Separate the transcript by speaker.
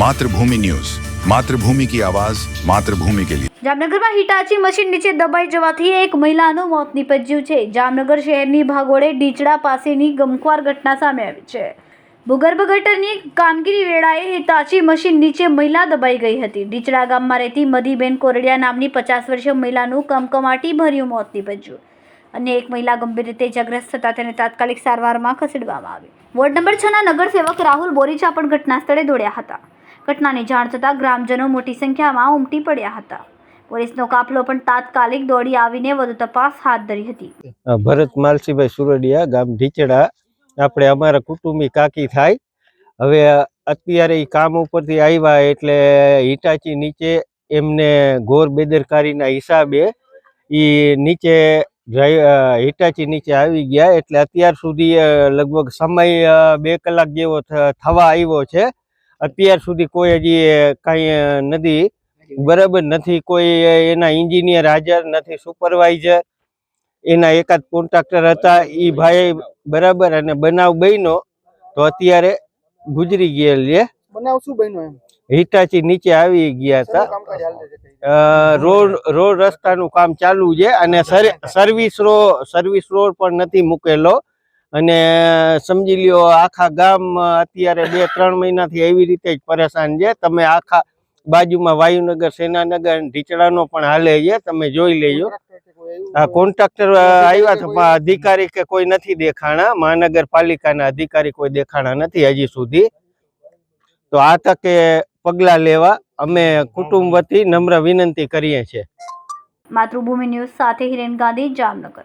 Speaker 1: Mathrubhumi news. Mathrubhumi કી આવાજ, માતૃભૂમિ કે લીએ
Speaker 2: જામનગરમાં હિટાચી મશીન નીચે દબાઈ જવાથી એક મહિલાનું મોત નિપજ્યું છે. જામનગર શહેરની ભાગોળે ડીચડા પાસેની ગમખ્વાર ઘટના સામે આવી છે. ભૂગર્ભ ગટરની કામગીરી વેળાએ હિતાચી મશીન નીચે મહિલા દબાઈ ગઈ હતી. ડીચડા ગામમાં રહેતી મધીબેન કોરડિયા નામની પચાસ વર્ષીય મહિલાનું કમકમાટી ભર્યું મોત નિપજ્યું. અને એક મહિલા ગંભીર રીતે ઇજાગ્રસ્ત થતાં તેને તાત્કાલિક સારવારમાં ખસેડવામાં આવી. વોર્ડ નંબર છના નગરસેવક રાહુલ બોરીચા પણ ઘટના સ્થળે દોડ્યા હતા. ઘટનાની જાણ થતાં ગ્રામજનો મોટી સંખ્યામાં ઉમટી પડ્યા હતા. પોલીસનો કાફલો પણ તાત્કાલિક દોડી આવીને વધુ તપાસ હાથ ધરી હતી.
Speaker 3: ભરત માલસીભાઈ સુરડિયા ગામ ઢીચડા. આપણે અમારા કુટુંબી કાકી થાય. હવે અત્યારે એ કામ ઉપરથી આવ્યા એટલે હિટાચી નીચે એમને ઘોર બેદરકારીના હિસાબે એ નીચે હિટાચી નીચે આવી ગયા. એટલે અત્યાર સુધી લગભગ સમય બે કલાક જેવો થવા આવ્યો છે. અત્યાર સુધી કોઈ હજી કાંઈ નથી. બરાબર નથી. કોઈ એના એન્જિનિયર હાજર નથી સુપરવાઇઝર એના એકાદ કોન્ટ્રાક્ટર હતા. એ ભાઈ બરાબર અને બનાવ બન્યો. તો અત્યારે ગુજરી ગયેલ છે.
Speaker 4: બનાવ શું બન્યો એમ?
Speaker 3: હિટાચી નીચે આવી ગયા હતા. રોડ રોડ રસ્તાનું કામ ચાલુ છે અને સર- સર્વિસ રો સર્વિસ રોડ પણ નથી મૂકેલો. અને સમજી લ્યો, આખા ગામ અત્યારે બે, ત્રણ મહિનાથી એવી રીતે જ પરેશાન છે. તમે આખા બાજુમાં વાયુનગર, સેનાનગર ઢીચડાનો પણ હાલે છે. તમે જોઈ લેજો? આ કોન્ટ્રાક્ટર આવ્યા હતા અધિકારી કે કોઈ નથી દેખાણા. મહાનગરપાલિકાના અધિકારી કોઈ દેખાણા નથી હજી સુધી. તો આ તકે પગલા લેવા અમે કુટુંબ વતી નમ્ર વિનંતી કરીએ છીએ.
Speaker 2: માતૃભૂમિ ન્યૂઝ સાથે હિરેન ગાંધી, જામનગર.